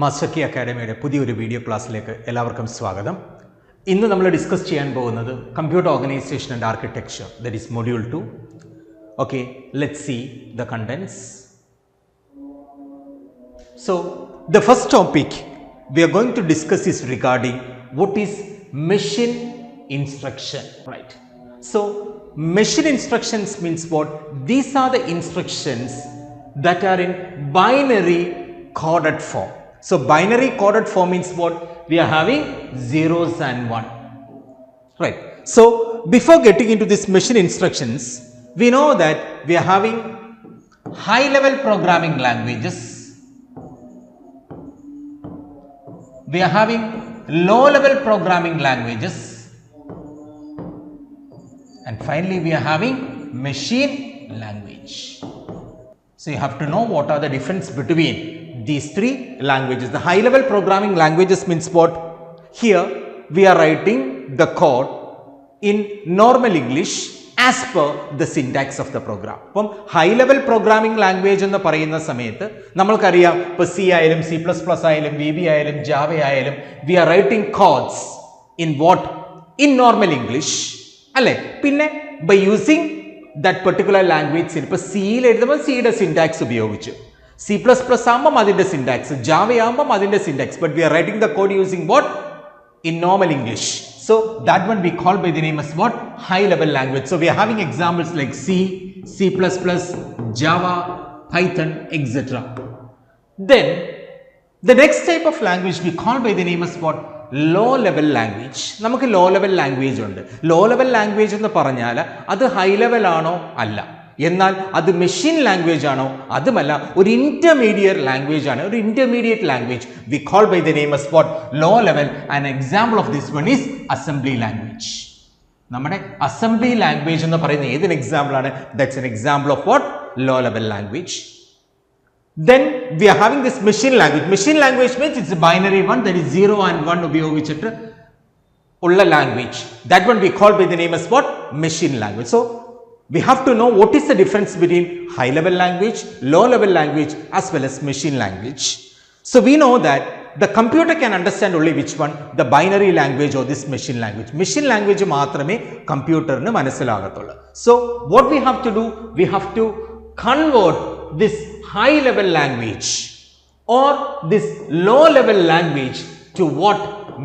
മസക്കി അക്കാഡമിയുടെ പുതിയൊരു വീഡിയോ ക്ലാസ്സിലേക്ക് എല്ലാവർക്കും സ്വാഗതം ഇന്ന് നമ്മൾ ഡിസ്കസ് ചെയ്യാൻ പോകുന്നത് computer organisation and architecture that is module two okay let see the contents so the first topic we are going to discuss is regarding what is machine instruction, right? So, machine instructions means what? These are the instructions that are in binary coded form. So, binary coded form means what? We are having zeros and one. Right. So, before getting into this machine instructions, we know that we are having high level programming languages we are having low level programming languages and finally we are having machine language so you have to know what are the difference between these three languages. The high level programming languages means what? Here we are writing the code in normal english as per the syntax of the program അപ്പം high level programming language എന്ന് പറയുന്ന സമയത്ത് നമ്മൾക്കറിയാം ഇപ്പോൾ C ആയാലും C plus plus ആയാലും V B ആയാലും Java ആയാലും we are writing codes in what in normal English അല്ലേ? പിന്നെ by using that particular language ഇപ്പോൾ സിയിൽ എഴുതുമ്പോൾ സിയുടെ സിൻടാക്സ് ഉപയോഗിച്ചു. സി പ്ലസ് പ്ലസ് ആകുമ്പം അതിന്റെ സിൻടാക്സ് ജാവ ആകുമ്പം അതിന്റെ syntax but we are writing the code using what in normal English. So that one we call by the name as what? High level language. So we are having examples like C, C++, Java, Python, etc. Then the next type of language we call by the name as what? Low level language നമുക്ക് low level language ഉണ്ട് low level language എന്ന് പറഞ്ഞാൽ അത് high level ആണോ അല്ല എന്നാൽ അത് machine language ആണോ? അതുമല്ല ഒരു ഇന്റർമീഡിയറ്റ് ലാംഗ്വേജ് ആണ്. ഒരു intermediate language we call by the name as what low level and example of this one is assembly language നമ്മുടെ അസംബ്ലി ലാംഗ്വേജ് എന്ന് പറയുന്ന ഏതൊരു എക്സാമ്പിൾ ആണ്? That's an example of what low level language then we are having this machine language machine language means it's binary one that is 0 and 1 ഉപയോഗിച്ചിട്ട് ഉള്ള language that one we call by the name as what machine language so we have to know what is the difference between high level language low level language as well as machine language so we know that the computer can understand only which one the binary language or this machine language machine language മാത്രമേ കമ്പ്യൂട്ടറിന് മനസ്സിലാകത്തുള്ളൂ so what we have to do we have to convert this high level language or this low level language to what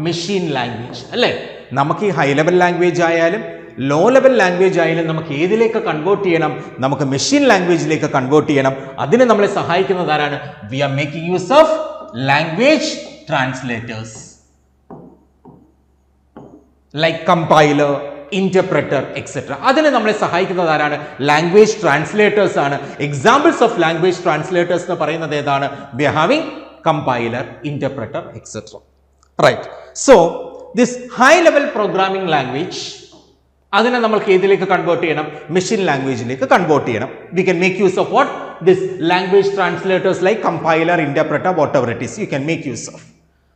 machine language അല്ലേ നമുക്ക് ഈ high level language ആയാലും low level language ആയാലും നമുക്ക് ഏതിലേക്ക് convert ചെയ്യണം? നമുക്ക് മെഷീൻ ലാംഗ്വേജിലേക്ക് convert ചെയ്യണം. അതിന് നമ്മളെ സഹായിക്കുന്നത് ആരാണ്? We are making use of language translators like compiler interpreter etcetera അതിന് നമ്മളെ സഹായിക്കുന്നത് ആരാണ്? ലാംഗ്വേജ് ട്രാൻസ്ലേറ്റേഴ്സ് ആണ്. എക്സാമ്പിൾസ് ഓഫ് ലാംഗ്വേജ് ട്രാൻസ്ലേറ്റേഴ്സ് എന്ന് പറയുന്നത് ഏതാണ്? We are having compiler interpreter et cetera right so this high level programming language അതിനെ നമ്മൾക്ക് ഏതിലേക്ക് കൺവേർട്ട് ചെയ്യണം? മെഷീൻ ലാംഗ്വേജിലേക്ക് കൺവേർട്ട് ചെയ്യണം. We can make use of what this language translators like compiler interpreter whatever it is you can make use of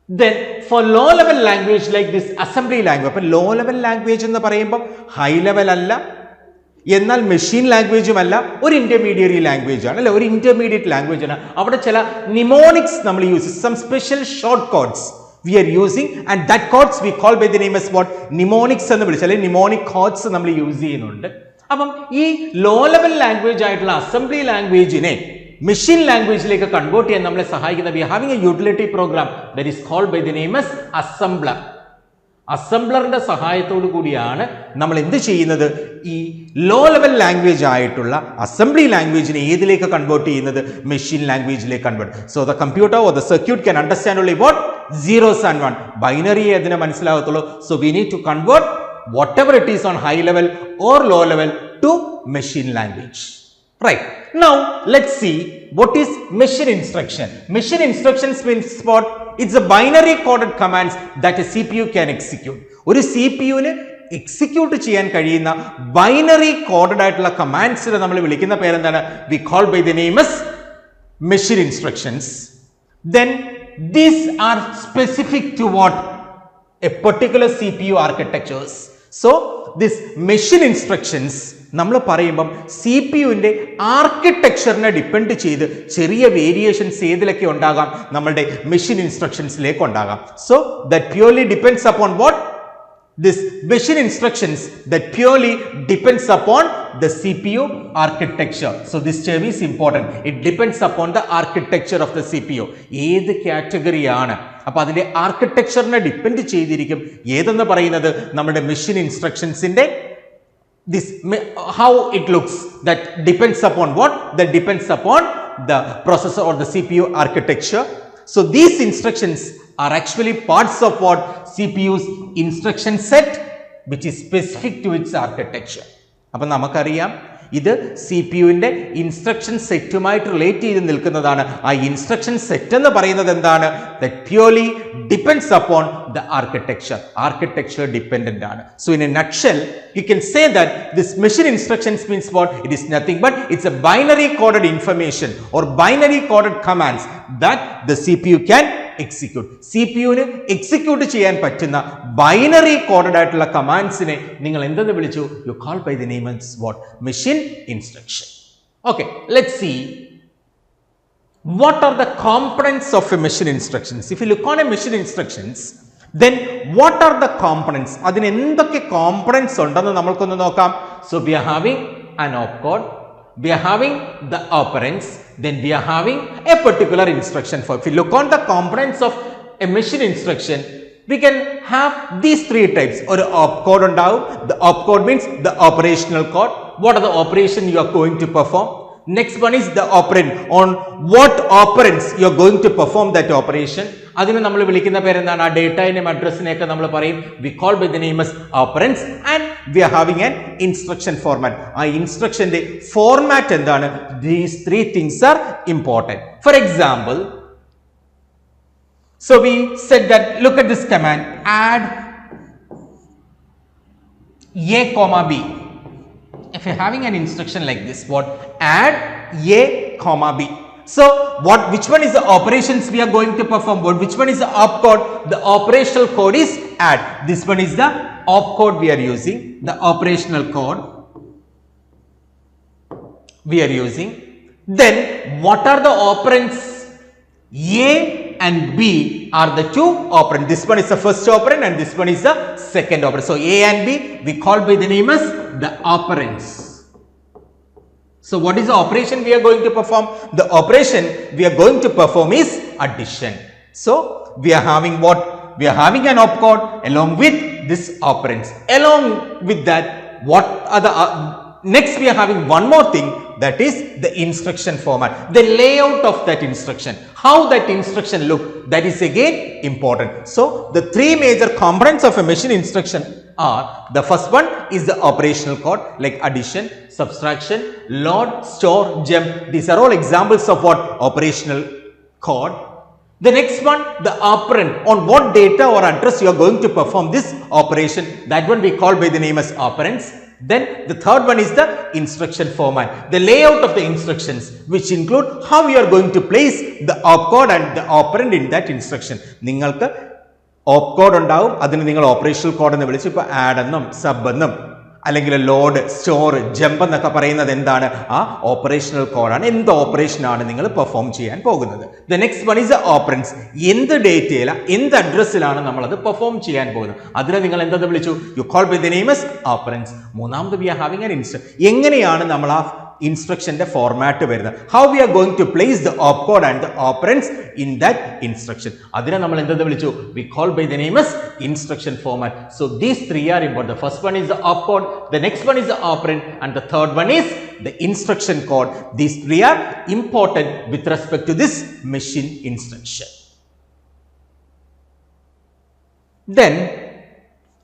then for low level language like this assembly language അപ്പം low level language എന്ന് പറയുമ്പം high level അല്ല. എന്നാൽ machine ലാംഗ്വേജും അല്ല. ഒരു intermediate language ആണ്. അല്ലെ ഒരു ഇന്റർമീഡിയറ്റ് ലാംഗ്വേജ് ആണ്. അവിടെ ചില നിമോണിക്സ് നമ്മൾ use some special short codes we are using and that codes we call by the name as what mnemonics എന്ന് വിളിച്ചാൽ നിമോണിക് കോഡ്സ് നമ്മൾ യൂസ് ചെയ്യുന്നുണ്ട്. അപ്പം ഈ ലോ ലെവൽ ലാംഗ്വേജ് ആയിട്ടുള്ള അസംബ്ലി ലാംഗ്വേജിനെ മെഷീൻ ലാംഗ്വേജിലേക്ക് കൺവേർട്ട് ചെയ്യാൻ നമ്മളെ സഹായിക്കുന്ന we having a utility program that is called by the name as assembler അസംബ്ലറിന്റെ സഹായത്തോടു കൂടിയാണ് നമ്മൾ എന്ത് ചെയ്യുന്നത്? ഈ ലോ ലെവൽ ലാംഗ്വേജ് ആയിട്ടുള്ള അസംബ്ലി ലാംഗ്വേജിനെ ഏതിലേക്ക് കൺവേർട്ട് ചെയ്യുന്നത്? Machine ലാംഗ്വേജിലേക്ക് convert so the computer or the circuit can understand only what zeros and one binary അതിനെ മനസ്സിലാകത്തുള്ളൂ. So we need to convert whatever it is on high level or low level to machine language right now let see what is machine instruction machine instructions means instructions means a binary coded commands that commands that a CPU can execute. ഒരു C P യുവിന് execute ചെയ്യാൻ കഴിയുന്ന binary coded ആയിട്ടുള്ള കമാൻഡ്സിനെ നമ്മൾ വിളിക്കുന്ന പേരെന്താണ്? We call by the names machine instructions then these are specific to what a particular C P U architectures so this machine instructions നമ്മൾ പറയുമ്പം സി പി യുവിന്റെ ആർക്കിടെക്ചറിനെ ഡിപ്പെൻഡ് ചെയ്ത് ചെറിയ വേരിയേഷൻസ് ഏതിലൊക്കെ ഉണ്ടാകാം നമ്മളുടെ മെഷീൻ ഇൻസ്ട്രക്ഷൻസിലേക്ക് ഉണ്ടാകാം so that purely depends upon what this depends upon the C P U the CPU architecture. So this term is important. It depends upon the architecture of the CPU. ഏത് കാറ്റഗറിയാണ് അപ്പോൾ അതിന്റെ ആർക്കിടെക്ചറിനെ depend ചെയ്തിരിക്കും ഏതെന്ന് പറയുന്നത് നമ്മുടെ machine ഇൻസ്ട്രക്ഷൻസിന്റെ this ma- how it looks that depends upon what that depends upon the processor or the cpu architecture so these instructions are actually parts of what cpu's instruction set which is specific to its architecture അപ്പം നമുക്കറിയാം ഇത് C P യുവിന്റെ instruction സെറ്റുമായിട്ട് relate ചെയ്ത് നിൽക്കുന്നതാണ്. ആ instruction set എന്ന് പറയുന്നത് എന്താണ്? The purely depends upon the architecture architecture dependent ആണ്. So in a nutshell you can say that this machine instructions means what it is nothing but it's a binary coded information or binary coded commands that the C P U can execute C P യുവിന് execute ചെയ്യാൻ പറ്റുന്ന binary coded ആയിട്ടുള്ള കമാൻഡ്സിനെ നിങ്ങൾ എന്തെന്ന് വിളിച്ചു? You call by the names what machine instruction okay let see what are the components of a machine instructions? If you look on a machine instructions then what are the components? അതിന് എന്തൊക്കെ components ഉണ്ടെന്ന് നമ്മൾക്കൊന്ന് നോക്കാം. So we are having an opcode. we are having the operands, then we are having a particular instruction for. If you look on the components of a machine instruction, we can have these three types or opcode and down. The opcode means the operational code. What are the operation you are going to perform? Next one is the operand on what operands you are going to perform that operation അതിന് നമ്മൾ വിളിക്കുന്ന പേരെന്താണ്? ആ ഡേറ്റയിനെയും അഡ്രസ്സിനെയൊക്കെ നമ്മൾ പറയും. We call by the name operands and we are having an instruction format ആ ഇൻസ്ട്രക്ഷന്റെ ഫോർമാറ്റ് എന്താണ്? These three things are important for example So we said that look at this command add a comma b. If you're having an instruction like this, what? Add a comma b. So what which one is the operations we are going to perform? What which one is the opcode? The operational code is add. This one is the opcode we are using, the operational code we are using. Then what are the operands? A and B are the two operands. This one is the first operand and this one is the second operand. So A and B we call by the name as the operands. So what is the operation we are going to perform? The operation we are going to perform is addition. So we are having what? We are having an opcode along with this operands. Along with that, what are the uh, next we are having one more thing that is the instruction format the layout of that instruction how that instruction look that is again important so the three major components of a machine instruction are the first one is the operational code like addition subtraction load store jump these are all examples of what operational code the next one, the operand, on what data or address you are going to perform this operation, that one we call by the name as operands. Then the third one is the instruction format, the layout of the instructions, which include how you are going to place the opcode and the operand in that instruction. നിങ്ങൾക്ക് opcode ഉണ്ടാവും അതിന് നിങ്ങൾ operational code എന്ന് വിളിച്ച് ഇപ്പോൾ add എന്നും sub എന്നും അല്ലെങ്കിൽ ലോഡ് സ്റ്റോർ ജമ്പ് എന്നൊക്കെ പറയുന്നത് എന്താണ്? ആ ഓപ്പറേഷണൽ കോഡാണ് എന്ത് ഓപ്പറേഷനാണ് നിങ്ങൾ പെർഫോം ചെയ്യാൻ പോകുന്നത്? The next one is operands എന്ത് ഡേറ്റയിൽ എന്ത് അഡ്രസ്സിലാണ് നമ്മൾ അത് പെർഫോം ചെയ്യാൻ പോകുന്നത്? അതിനെ നിങ്ങൾ എന്തെന്ന് വിളിച്ചു? You call by the names operands മൂന്നാമത് വി ആർ ഹാവിംഗ് ആൻ ഇൻസ്റ്റ് എങ്ങനെയാണ് നമ്മൾ ആ ഇൻസ്ട്രക്ഷന്റെ ഫോർമാറ്റ് വരുന്നത്. How we are going to place the opcode and the operands in that instruction അതിനെ നമ്മൾ എന്തെന്ന് വിളിച്ചു? We call by the names instruction format so these three are important the first one is the opcode the next one is the operand and the third one is the instruction code these three are important with respect to this machine instruction then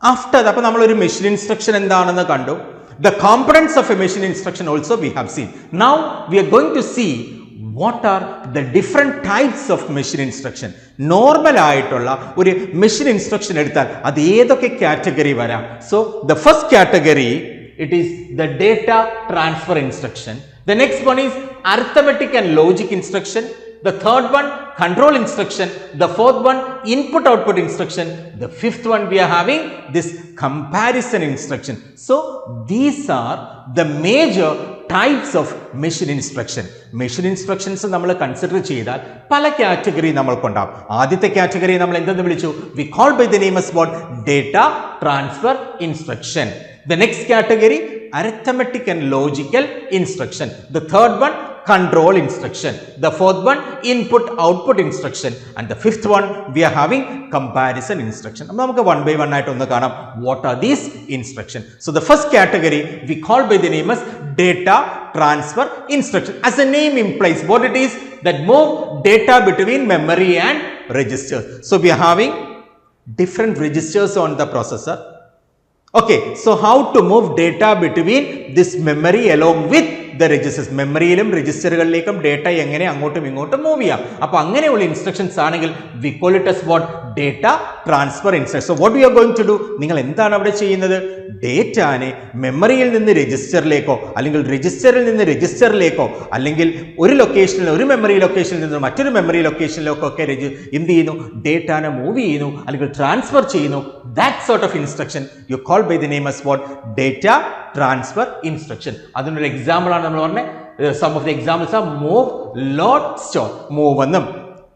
after അപ്പോൾ നമ്മളൊരു machine instruction എന്താണെന്ന് കണ്ടു? The components of a machine instruction also we have seen now we are going to see what are the different types of machine instruction normal ആയിട്ടുള്ള ഒരു machine instruction എടുത്താൽ അത് ഏതൊക്കെ category വരാം? So the first category it is the data transfer instruction the next one is arithmetic and logic instruction The third one, control instruction. The fourth one, input output instruction. The fifth one, we are having this comparison instruction. So these are the major types of machine instruction machine instructions നമ്മൾ consider ചെയ്താൽ പല category നമ്മൾക്കുണ്ടാവും ആദ്യത്തെ category നമ്മൾ എന്തെന്ന് വിളിച്ചു we call by the name as what data transfer instruction the next category arithmetic and logical instruction the third one control instruction the fourth one input output instruction and the fifth one we are having comparison instruction അപ്പോൾ നമുക്ക് one by one ആയിട്ട് ഒന്ന് കാണാം what are these instruction so the first category we call by the name as data transfer instruction as a name implies what it is that move data between memory and registers so we are having different registers on the processor Okay, so how to move data between this memory along with the registers? മെമ്മറിയിലും രജിസ്റ്ററുകളിലേക്കും data എങ്ങനെ അങ്ങോട്ടും ഇങ്ങോട്ടും move ചെയ്യാം. അപ്പൊ അങ്ങനെയുള്ള instructions ആണെങ്കിൽ we call it what data transfer instruction so what you are going to do നിങ്ങൾ എന്താണ് അവിടെ ചെയ്യുന്നത്? ഡേറ്റാനെ മെമ്മറിയിൽ നിന്ന് രജിസ്റ്ററിലേക്കോ അല്ലെങ്കിൽ രജിസ്റ്ററിൽ നിന്ന് രജിസ്റ്ററിലേക്കോ അല്ലെങ്കിൽ ഒരു ലൊക്കേഷനിൽ ഒരു മെമ്മറി ലൊക്കേഷനിൽ നിന്ന് മറ്റൊരു മെമ്മറി ലൊക്കേഷനിലേക്കോ ഒക്കെ രജി എന്ത് ചെയ്യുന്നു? ഡേറ്റാനെ മൂവ് ചെയ്യുന്നു അല്ലെങ്കിൽ ട്രാൻസ്ഫർ ചെയ്യുന്നു. That sort of instruction you call by the name what data transfer instruction അതിനൊരു എക്സാമ്പിളാണ് നമ്മൾ പറഞ്ഞത് സം ഓഫ് ദി എക്സാമ്പിൾസ് ആ മൂവ് ലോഡ് സ്റ്റോർ മൂവ് എന്നും.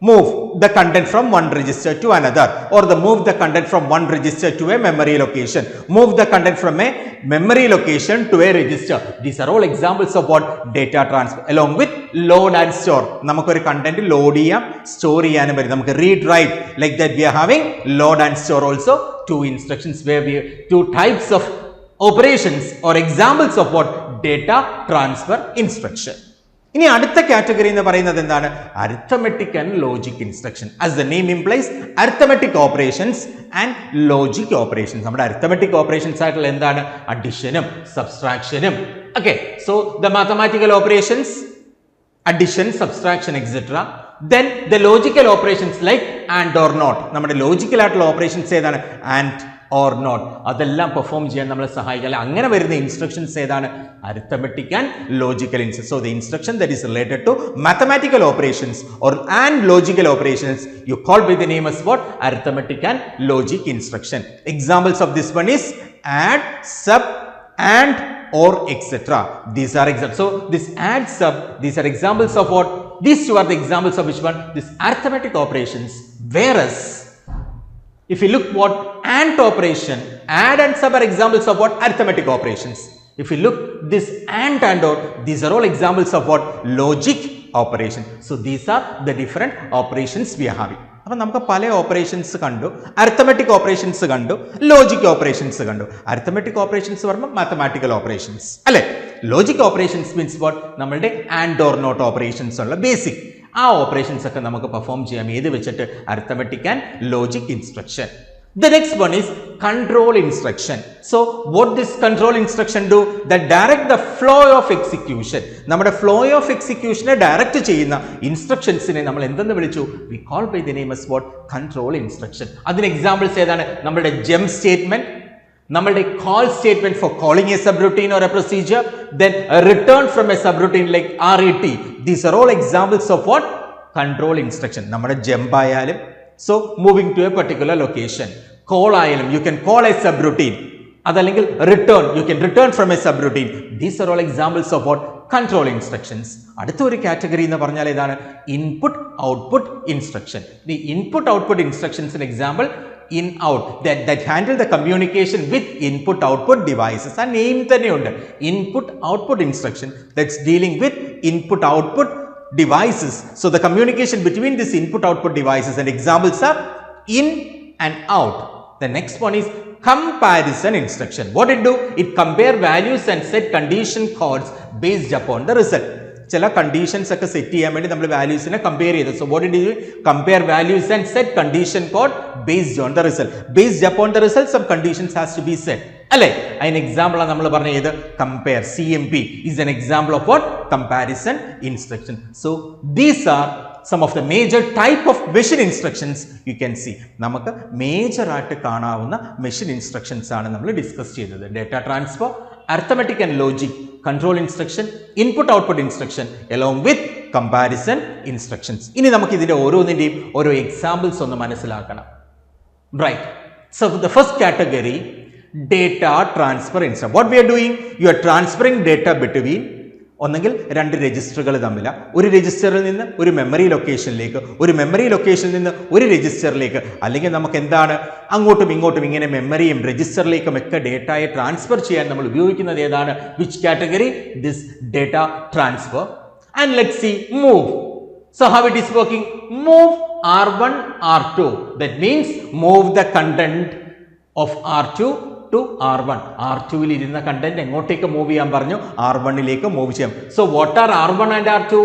Move the content from one register to another or the move the content from one register to a memory location move the content from a memory location to a register these are all examples of what data transfer along with load and store നമുക്കൊരു content load ചെയ്യാം store ചെയ്യാനും വരും നമുക്ക് read write like that we are having load and store also to instructions way to types of of or examples of what data transfer instruction ഇനി അടുത്ത category എന്ന് പറയുന്നത് എന്താണ്? Arithmetic and logic instruction as the name implies arithmetic operations and logic operations നമ്മുടെ arithmetic operations ആയിട്ടുള്ള എന്താണ്? അഡിഷനും സബ്സ്ട്രാക്ഷനും okay so the mathematical operations addition subtraction etcetera then the logical operations like and or not നമ്മുടെ logical ആയിട്ടുള്ള operations ഏതാണ്? And or not അതെല്ലാം perform ചെയ്യാൻ നമ്മളെ സഹായിക്കുക അല്ലെ അങ്ങനെ വരുന്ന ഇൻസ്ട്രക്ഷൻസ് ഏതാണ്? Arithmetic and logical instruction so the instruction that is related to mathematical operations or and logical operations you call by the name as what arithmetic and logic instruction examples of this one is add sub and or etc these are examples so this add sub these are examples of what? These two are the examples of which one? This arithmetic operations. Whereas if you look what AND operation. Add and sub are examples of what? Arithmetic operations. If you look this AND and OR these are all examples of what? Logic operation. So these are the different operations we are having. അപ്പം നമുക്ക് പല operations കണ്ടു. Arithmetic operations കണ്ടു. Logic operations കണ്ടു. Arithmetic operations പറയുമ്പോൾ mathematical operations അല്ലേ? Logic operations means what നമ്മളുടെ and or not operations ഉള്ള ബേസിക് ആ ഓപ്പറേഷൻസ് ഒക്കെ നമുക്ക് പെർഫോം ചെയ്യാം. ഏത് വെച്ചിട്ട്? Arithmetic and logic instruction The next one is control instruction. So what this control instruction do? That direct the flow of execution. നമ്മുടെ flow of എക്സിക്യൂഷനെ direct ചെയ്യുന്ന ഇൻസ്ട്രക്ഷൻസിനെ നമ്മൾ എന്തെന്ന് വിളിച്ചു? We call by the name as what control instruction അതിന് examples ഏതാണ്? നമ്മുടെ ജെം സ്റ്റേറ്റ്മെന്റ് നമ്മളുടെ call statement for calling a subroutine or a procedure then return from a subroutine like R E T these are all examples of what control instruction നമ്മുടെ jump ആയാലും so moving to a particular location call ആയാലും you can call a subroutine അതല്ലെങ്കിൽ return you can return from a subroutine these are all examples of what control instructions അടുത്ത ഒരു category എന്ന് പറഞ്ഞാൽ ഇതാണ് input output instruction the input output ഇൻസ്ട്രക്ഷൻസിന് example in out that that handle the communication with input output devices ആ name തന്നെയുണ്ട്. Input output instruction that's dealing with input output devices so the communication between this input output devices and examples are in and out. The next one is comparison instruction. What it do? It compare values and set condition codes based upon the result. ചില conditions ഒക്കെ set ചെയ്യാൻ വേണ്ടി നമ്മൾ വാല്യൂസിനെ compare ചെയ്തു. So what it compare values and set condition code based on the result based upon the result some conditions has to be set അല്ലേ? അതിന് example ആണ് നമ്മൾ പറഞ്ഞ ഏത്? Compare C M P is an example of what comparison instruction so these are some of the major type of machine instructions you can see നമുക്ക് major ആയിട്ട് കാണാവുന്ന machine instructions ആണ് നമ്മൾ ഡിസ്കസ് ചെയ്തത് data transfer arithmetic and logic control instruction input output instruction along with comparison instructions ഇനി നമുക്ക് ഇതിന്റെ ഓരോന്നിന്റെയും ഓരോ എക്സാമ്പിൾസ് ഒന്ന് മനസ്സിലാക്കണം Right. So the first category, data transfer instruction. What we are doing? You are transferring data between ഒന്നെങ്കിൽ രണ്ട് രജിസ്റ്ററുകൾ തമ്മില. ഒരു രജിസ്റ്ററിൽ നിന്ന് ഒരു മെമ്മറി ലൊക്കേഷനിലേക്ക് ഒരു മെമ്മറി ലൊക്കേഷനിൽ നിന്ന് ഒരു രജിസ്റ്ററിലേക്ക്. അല്ലെങ്കിൽ നമുക്ക് എന്താണ് അങ്ങോട്ടും ഇങ്ങോട്ടും ഇങ്ങനെ മെമ്മറിയും രജിസ്റ്ററിലേക്കും ഒക്കെ ഡേറ്റയെ ട്രാൻസ്ഫർ ചെയ്യാൻ നമ്മൾ ഉപയോഗിക്കുന്നത് ഏതാണ്? Which category this data transfer and let see move So how it is working? Move R1, R2. Move the content of R of R2 to R1. R2 ൽ ഇരുന്ന കണ്ടന്റ് എങ്ങോട്ടേക്ക് മൂവ് ചെയ്യാൻ പറഞ്ഞു? ആർ വണ്ണിലേക്ക് മൂവ് ചെയ്യാം. So what are R one and R two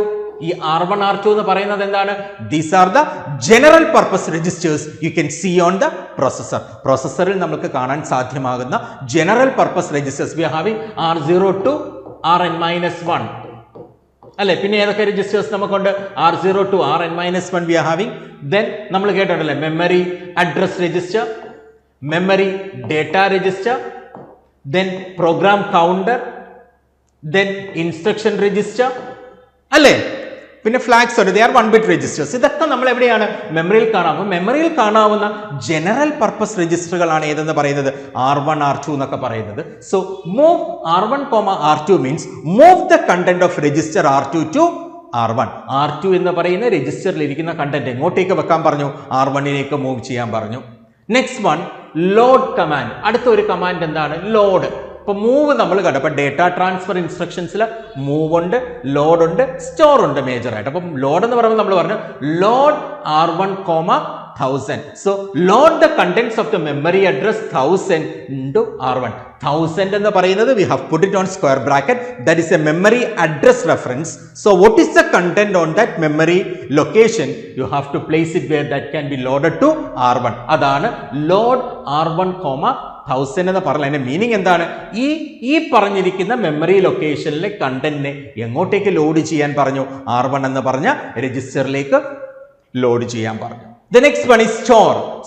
ഈ R one R two എന്ന് പറയുന്നത് എന്താണ്? These are the general purpose registers you can see on the processor പ്രോസസറിൽ നമുക്ക് കാണാൻ സാധ്യമാകുന്ന general purpose registers we having R zero to R N minus one അല്ലെ? പിന്നെ ഏതൊക്കെ രജിസ്റ്റേഴ്സ് നമുക്കുണ്ട്? R zero to R N minus one we are having then നമ്മൾ കേട്ടിട്ടല്ലേ? Memory address register memory data register then program counter then instruction register അല്ലേ? പിന്നെ flags ഉണ്ട്. They are one bit registers ഇതൊക്കെ നമ്മൾ എവിടെയാണ്? മെമ്മറിയിൽ കാണാം. മെമ്മറിയിൽ കാണാവുന്ന ജനറൽ പർപ്പസ് രജിസ്റ്ററുകളാണ് ഏതെന്ന് പറയുന്നത്? ആർ വൺ ആർ ടു എന്നൊക്കെ പറയുന്നത്. So move R one comma R two means move the content of register R two to R one R two എന്ന് പറയുന്ന രജിസ്റ്ററിൽ ഇരിക്കുന്ന കണ്ടന്റ് എങ്ങോട്ടേക്ക് വെക്കാൻ പറഞ്ഞു? ആർ വണ്ണിലേക്ക് മൂവ് ചെയ്യാൻ പറഞ്ഞു. നെക്സ്റ്റ് വൺ ലോഡ് കമാൻഡ് അടുത്ത ഒരു കമാൻഡ് എന്താണ്? ലോഡ് ഇപ്പൊ മൂവ് നമ്മൾ കണ്ടു. അപ്പൊ ഡേറ്റ ട്രാൻസ്ഫർ ഇൻസ്ട്രക്ഷൻസിൽ മൂവ് ഉണ്ട് ലോഡ് ഉണ്ട് സ്റ്റോർ ഉണ്ട് മേജർ ആയിട്ട്. അപ്പം ലോഡ് എന്ന് പറയുമ്പോൾ നമ്മൾ പറഞ്ഞു load R one comma thousand so load the contents of the memory address thousand into R one thousand എന്ന് പറയുന്നത് we have put it on square bracket that is a memory address reference so what is the content on that memory location you have to place it where that can be loaded to R one അതാണ് load R one comma thousand എന്ന് പറഞ്ഞാൽ അതിന്റെ meaning എന്താണ്? ഈ ഈ പറഞ്ഞിരിക്കുന്ന memory ലൊക്കേഷനിലെ കണ്ടന്റിനെ എങ്ങോട്ടേക്ക് load ചെയ്യാൻ പറഞ്ഞു? ആർ വൺ എന്ന് പറഞ്ഞ രജിസ്റ്ററിലേക്ക് ലോഡ് ചെയ്യാൻ പറഞ്ഞു. The next one is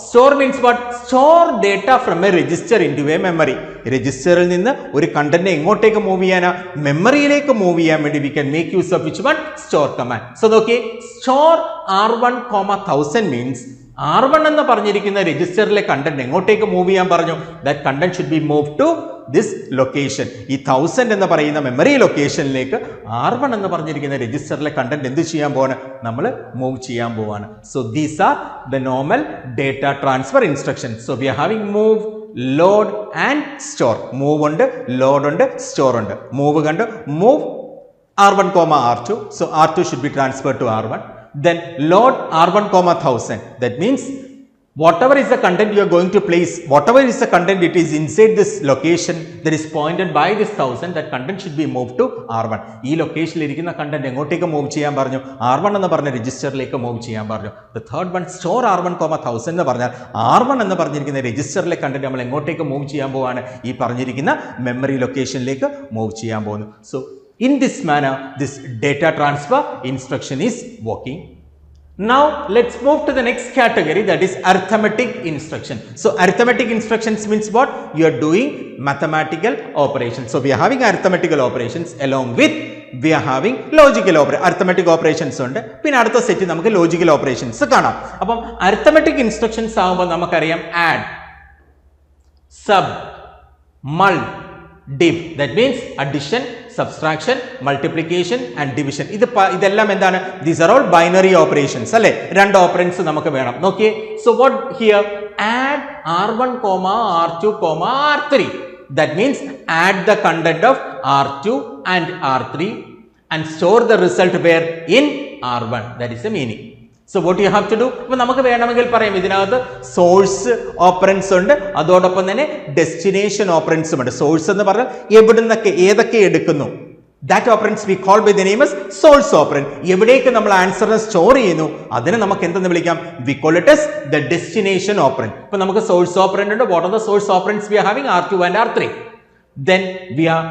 store means what store data from a register into a memory രജിസ്റ്ററിൽ നിന്ന് ഒരു കണ്ടന്റ് എങ്ങോട്ടേക്ക് മൂവ് ചെയ്യാനാ? മെമ്മറിയിലേക്ക് മൂവ് ചെയ്യാൻ വേണ്ടി we can make use of which one store command so നോക്കി store R one comma thousand means R one എന്ന് പറഞ്ഞിരിക്കുന്ന രജിസ്റ്ററിലെ കണ്ടന്റ് എങ്ങോട്ടേക്ക് മൂവ് ചെയ്യാൻ പറഞ്ഞു? That content should be move to this location ഈ തൗസൻഡ് എന്ന് പറയുന്ന മെമ്മറി ലൊക്കേഷനിലേക്ക് ആർ വൺ എന്ന് പറഞ്ഞിരിക്കുന്ന രജിസ്റ്ററിലെ കണ്ടന്റ് എന്ത് ചെയ്യാൻ പോവാണ് നമ്മൾ മൂവ് ചെയ്യാൻ പോവാണ് so these are the normal data transfer instruction so we are having move load and store move ഉണ്ട് ലോഡ് ഉണ്ട് സ്റ്റോർ ഉണ്ട് മൂവ് കണ്ട് move R one comma R R1 comma R2. So R2 should be transferred to R1. Then load R1 comma 1000. That means whatever is the content you are going to place, whatever is the content it is inside this location. That is pointed by this 1000, that content should be moved to R1. ഈ ലൊക്കേഷനിൽ ഇരിക്കുന്ന content എങ്ങോട്ടേക്ക് move ചെയ്യാൻ പറഞ്ഞു? R one എന്ന് പറഞ്ഞ രജിസ്റ്ററിലേക്ക് move ചെയ്യാൻ പറഞ്ഞു. The third one store R one comma thousand എന്ന് പറഞ്ഞാൽ ആർ വൺ എന്ന് പറഞ്ഞിരിക്കുന്ന രജിസ്റ്ററിലെ കണ്ടന്റ് നമ്മൾ എങ്ങോട്ടേക്ക് മൂവ് ചെയ്യാൻ പോവാണ്? ഈ പറഞ്ഞിരിക്കുന്ന മെമ്മറി ലൊക്കേഷനിലേക്ക് മൂവ് ചെയ്യാൻ പോകുന്നു. So In this manner, this data transfer instruction is working. Now, let's move to the next category that is arithmetic instruction. So, arithmetic instructions means what? You are doing mathematical operations. So, we are having arithmetical operations along with we are having logical operations. arithmetic operations ഉണ്ട് പിന്നെ അടുത്ത set നമുക്ക് logical operations. കാണാം അപ്പം arithmetic instructions നമുക്കറിയാം add sub, mul, div. That means addition, subtraction, multiplication and division ഇത് ഇതെല്ലാം എന്താണ്? These are all binary operations അല്ലെ? രണ്ട് ഓപ്പറൻസ് നമുക്ക് വേണം. നോക്കിയേ. So what here add R one comma R two comma R three that means add the content of R two and R three and store the result where in R one that is a meaning so what you have to do അപ്പൊ നമുക്ക് വേണമെങ്കിൽ പറയാം ഇതിനകത്ത് source operands ഉണ്ട്. അതോടൊപ്പം തന്നെ destination ഓപ്പറൻസും ഉണ്ട്. Source എന്ന് പറഞ്ഞാൽ എവിടുന്നൊക്കെ ഏതൊക്കെ എടുക്കുന്നു? That operands we call by the name source operand എവിടേക്ക് നമ്മൾ ആൻസറിനെ സ്റ്റോർ ചെയ്യുന്നു? അതിനെ നമുക്ക് എന്തെന്ന് വിളിക്കാം? We call it as the destination operand ഇപ്പൊ നമുക്ക് സോഴ്സ് ഓപ്പറൻ ഉണ്ട്. What are the source operands we are having R two and R three then we are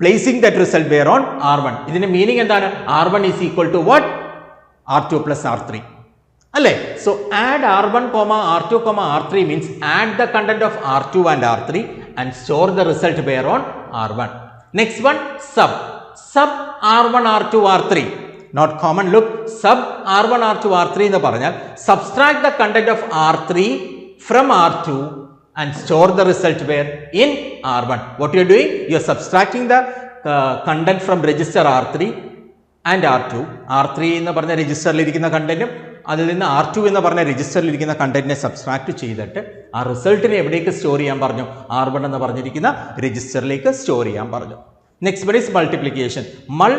placing that result where on R one ഇതിന്റെ meaning എന്താണ്? R one is equal to what R two plus R three അല്ലേ? So add R one comma R two comma R three means add the content of R two and R three and store the result where on R one next one sub sub R one R two R three not common look sub R one R two R three എന്ന് പറഞ്ഞാൽ subtract the content of R three from R two and store the result where in R one what you doing you are subtracting the content from register R three and R two R three എന്ന് പറഞ്ഞ രജിസ്റ്ററിൽ ഇരിക്കുന്ന കണ്ടന്റും അതിൽ നിന്ന് R two എന്ന് പറഞ്ഞ രജിസ്റ്ററിൽ ഇരിക്കുന്ന കണ്ടന്റിനെ സബ്സ്ട്രാക്ട് ചെയ്തിട്ട് ആ റിസൾട്ടിനെ എവിടേക്ക് സ്റ്റോർ ചെയ്യാൻ പറഞ്ഞു? ആർ വൺ എന്ന് പറഞ്ഞിരിക്കുന്ന രജിസ്റ്ററിലേക്ക് സ്റ്റോർ ചെയ്യാൻ പറഞ്ഞു. Next one is multiplication mul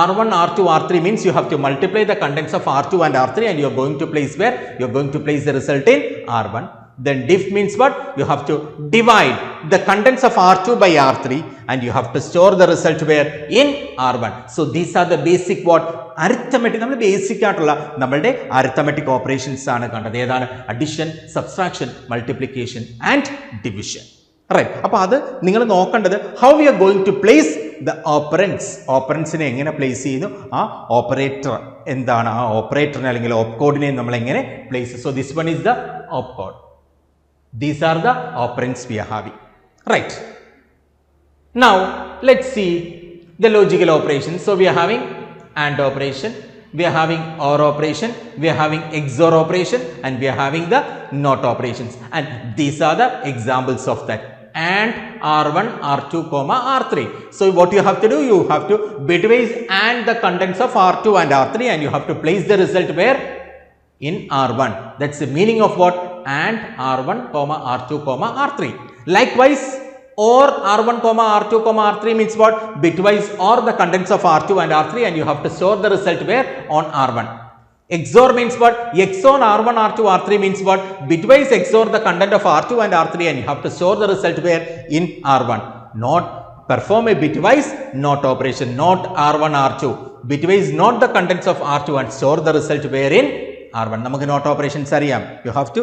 R one R two R three means you have to multiply the contents of R two and R three and you are going to place where you are going to place the result in R one then diff means what? You have to divide the contents of r2 by r3 and you have to store the result where? In r1 so these are the basic what? Arithmetic. നമ്മൾ basic ആയിട്ടുള്ള നമ്മളുടെ arithmetic operations ആണ് കണ്ടത്. ഏതാണ്? Addition subtraction multiplication and division right അപ്പോൾ അത് നിങ്ങൾ നോക്കേണ്ടത് how we are going to place the operands ഓപ്പറൻസിനെ എങ്ങനെ പ്ലേസ് ചെയ്യുന്നു? ആ ഓപ്പറേറ്റർ എന്താണ്? ആ ഓപ്പറേറ്ററിനെ അല്ലെങ്കിൽ ഓപ്പ് കോഡിനെ നമ്മൾ എങ്ങനെ place so this one is the opcode These are the operands we are having. Right. Now, let's see the logical operations. So, we are having AND operation, we are having OR operation, we are having XOR operation and we are having the NOT operations. And these are the examples of that. And R1, R2, comma R3. So, what you have to do? You have to bitwise and the contents of R2 and R3 and you have to place the result where? in R1. That's the meaning of what? And R1, comma R2, comma R3. Likewise, or R1, comma R2, comma R3 means what? Bitwise or the contents of R2 and R3 and you have to store the result where? On R1. XOR means what? XOR R1, R2, R3 means what? Bitwise XOR the content of R2 and R3 and you have to store the result where? In R1. Not perform a bitwise not operation, not R1, R2. Bitwise not the contents of R2 and store the result wherein R one നമുക്ക് not operations അറിയാം. You have to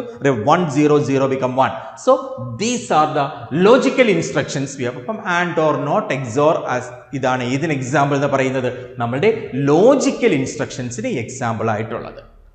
one zero zero become one so these are the logical instructions we അപ്പം and or not XOR as ഇതാണ്. ഇതിന് example എന്ന് പറയുന്നത് നമ്മളുടെ logical ഇൻസ്ട്രക്ഷൻസിന് example ആയിട്ടുള്ളത്.